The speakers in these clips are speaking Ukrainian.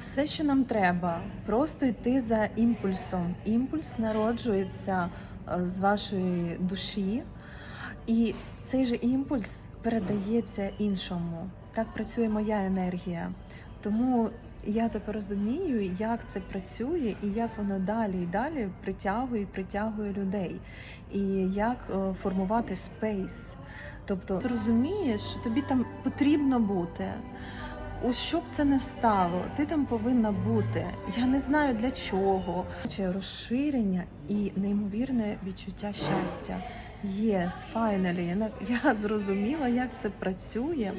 Все, що нам треба, просто йти за імпульсом. Імпульс народжується е, з вашої душі, і цей же імпульс передається іншому. Так працює моя енергія. Тому я тепер розумію, як це працює, і як воно далі і далі притягує і притягує людей, і як е, формувати спейс. Тобто ти розумієш, що тобі там потрібно бути. У що б це не стало, ти там повинна бути. Я не знаю для чого. Чи розширення і неймовірне відчуття щастя. Yes, finally. Я зрозуміла, як це працює.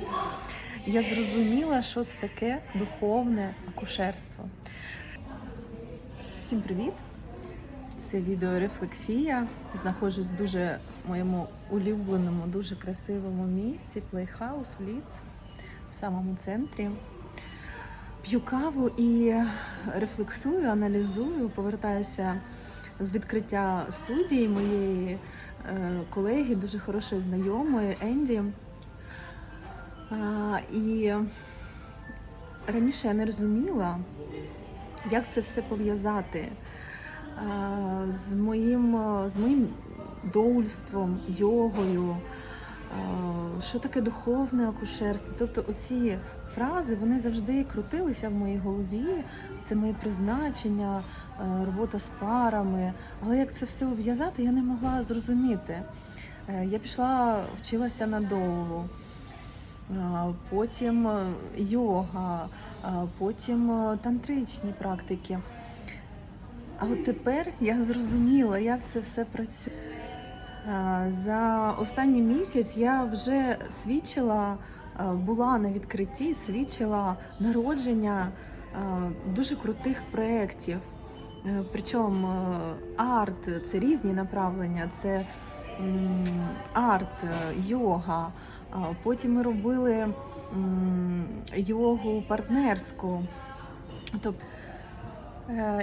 Я зрозуміла, що це таке духовне акушерство. Всім привіт! Це відеорефлексія. Знаходжусь в дуже моєму улюбленому, дуже красивому місці Плейхаус в Ліц, в самому центрі. П'ю каву і рефлексую, аналізую, повертаюся з відкриття студії моєї е, колеги, дуже хорошої знайомої Енді. І раніше я не розуміла, як це все пов'язати з моїм, з моїм доульством, йогою. Що таке духовне акушерство? Тобто оці фрази вони завжди крутилися в моїй голові. Це моє призначення, робота з парами. Але як це все ув'язати, я не могла зрозуміти. Е, Я пішла, вчилася на доулу. А, Потім е, йога, потім е, тантричні практики. А от тепер я зрозуміла, як це все працює. А, За останній місяць я вже свідчила, е, була на відкритті, свідчила народження е, дуже крутих проєктів. Е, Причому е, арт це різні направлення, це арт, е, йога. Потім ми робили йогу партнерську. Тобто, е,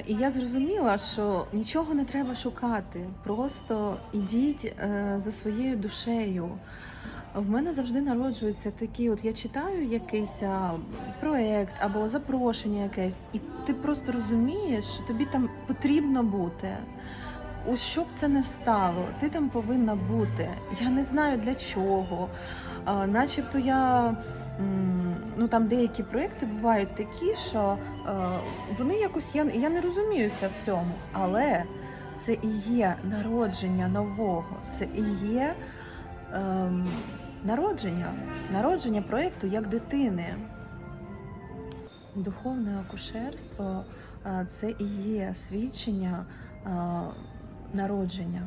і я зрозуміла, що нічого не треба шукати, просто ідіть е, за своєю душею. В мене завжди народжуються такі, от я читаю якийсь проект або запрошення якесь, і ти просто розумієш, що тобі там потрібно бути. У що б це не стало, ти там повинна бути. Я не знаю для чого. Начебто я. Ну там деякі проекти бувають такі, що е, вони якось я, я не розуміюся в цьому, але це і є народження нового, це і є ем, народження, народження проекту як дитини. Духовне акушерство е, це і є свідчення е, народження.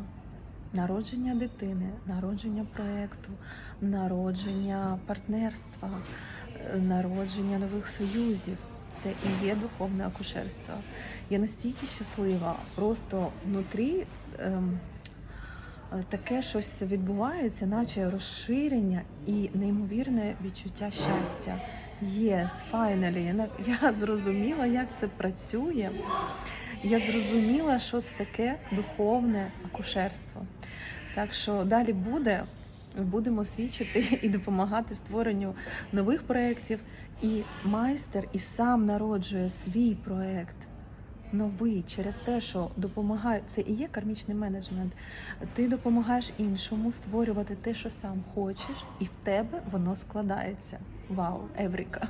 Народження дитини, народження проєкту, народження партнерства, е, народження нових союзів. Це і є духовне акушерство. Я настільки щаслива, просто внутрі ем, е, таке щось відбувається, наче розширення і неймовірне відчуття щастя. Yes, finally. Я зрозуміла, як це працює. Я зрозуміла, що це таке духовне акушерство. Так що далі буде. Будемо свідчити і допомагати створенню нових проєктів. І майстер і сам народжує свій проєкт новий через те, що допомагає. Це і є кармічний менеджмент. Ти допомагаєш іншому створювати те, що сам хочеш, і в тебе воно складається. Вау, Евріка!